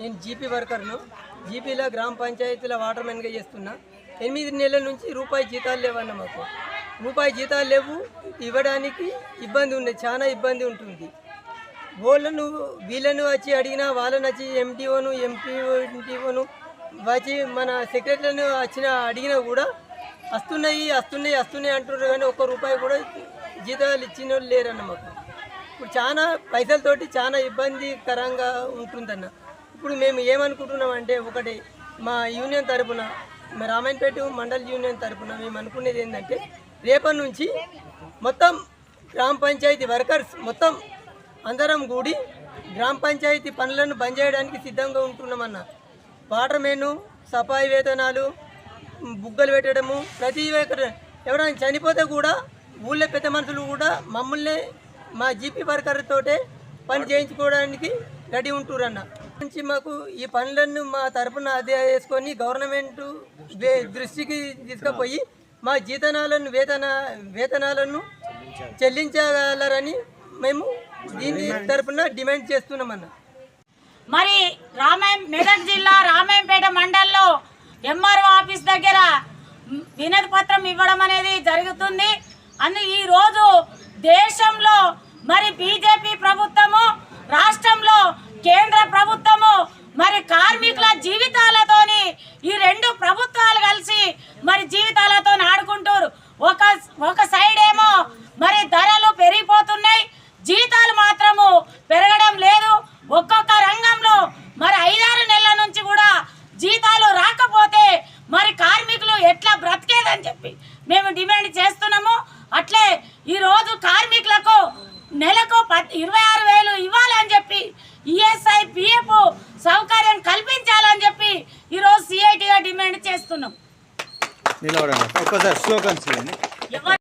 నేను జీపీ వర్కర్ను. జీపీలో గ్రామ పంచాయతీలో వాటర్ మెనేజ్ చేస్తున్నా. ఎనిమిది నెలల నుంచి రూపాయి జీతాలు లేవన్న మాకు. రూపాయి జీతాలు లేవు ఇవ్వడానికి ఇబ్బంది ఉంది చాలా ఇబ్బంది ఉంటుంది. వాళ్ళను వీళ్ళను వచ్చి అడిగినా వాళ్ళని వచ్చి ఎంటీఓను ఎంపీఓ ఎంటీఓను వచ్చి మన సెక్రటరీని వచ్చిన అడిగినా కూడా వస్తున్నాయి వస్తున్నాయి వస్తున్నాయి అంటున్నారు కానీ ఒక్క రూపాయి కూడా జీతాలు ఇచ్చిన వాళ్ళు లేరన్న మాకు. ఇప్పుడు చాలా పైసలతోటి చాలా ఇబ్బందికరంగా ఉంటుందన్న. ఇప్పుడు మేము ఏమనుకుంటున్నాం అంటే ఒకటి మా యూనియన్ తరపున మా రామాయణపేట మండల్ యూనియన్ తరపున మేము అనుకునేది ఏంటంటే రేపటి నుంచి మొత్తం గ్రామ పంచాయతీ వర్కర్స్ మొత్తం అందరం కూడి గ్రామ పంచాయతీ పనులను బంద్ చేయడానికి సిద్ధంగా ఉంటున్నామన్న. వాటర్ మెను సఫాయి వేతనాలు బుగ్గలు పెట్టడము ప్రతి ఎవరైనా చనిపోతే కూడా ఊళ్ళో పెద్ద మనుషులు కూడా మమ్మల్ని మా జీపీ వర్కర్ తోటే పని చేయించుకోవడానికి రెడీ ఉంటురన్న. నుంచి మాకు ఈ పనులను మా తరపున అదే వేసుకొని గవర్నమెంట్ దృష్టికి తీసుకుపోయి మా జీతనాలను వేతన వేతనాలను చెల్లించగలరని మేము దీని తరపున డిమాండ్ చేస్తున్నామన్న. మరి రామాయం మెదక్ జిల్లా రామాయంపేట మండల్లో ఎంఆర్ఓ ఆఫీస్ దగ్గర వినతి పత్రం ఇవ్వడం అనేది జరుగుతుంది. అందు ఈ రోజు దేశంలో మరి బీజేపీ ప్రభుత్వము రాష్ట్రంలో కేంద్ర ప్రభుత్వము మరి కార్మికుల జీవితాలతోని ఈ రెండు ప్రభుత్వాలు కలిసి మరి జీవితాలతో బ్రతికేదని చెప్పి మేము డిమాండ్ చేస్తున్నాము. అట్లే ఈరోజు కార్మికులకు నెలకు పద్ ఇరవై ఆరు వేలు ఇవ్వాలని చెప్పి ఈఎస్ఐ పిఎఫ్ సౌకర్యం కల్పించాలని చెప్పి ఈరోజు సిఐటిగా డిమాండ్ చేస్తున్నాం. ఒక్కసారి ఎవరు